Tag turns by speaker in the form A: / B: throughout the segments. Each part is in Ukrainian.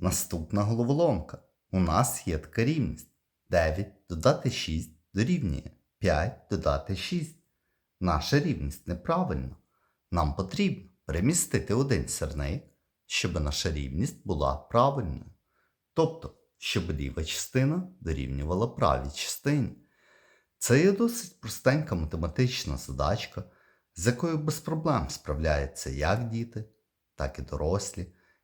A: Наступна головоломка. У нас є така рівність. 9 додати 6 дорівнює 5 додати 6. Наша рівність неправильна. Нам потрібно перемістити один сірник, щоб наша рівність була правильною. Тобто, щоб ліва частина дорівнювала правій частині. Це є досить простенька математична задачка, з якою без проблем справляються як діти, так і дорослі.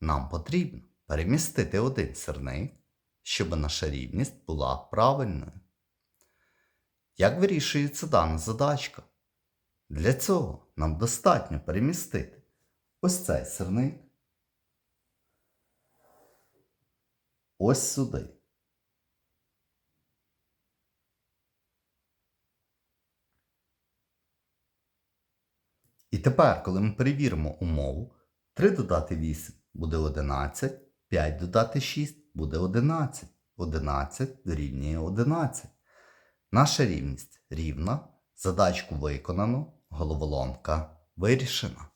A: Нам потрібно перемістити один сірник, щоб наша рівність була правильною. Як вирішується дана задачка? Для цього нам достатньо перемістити ось цей сирник ось сюди. І тепер, коли ми перевіримо умову, 3 додати 8 буде 11, 5 додати 6 буде 11, 11 дорівнює 11. Наша рівність рівна, задачку виконано, головоломка вирішена.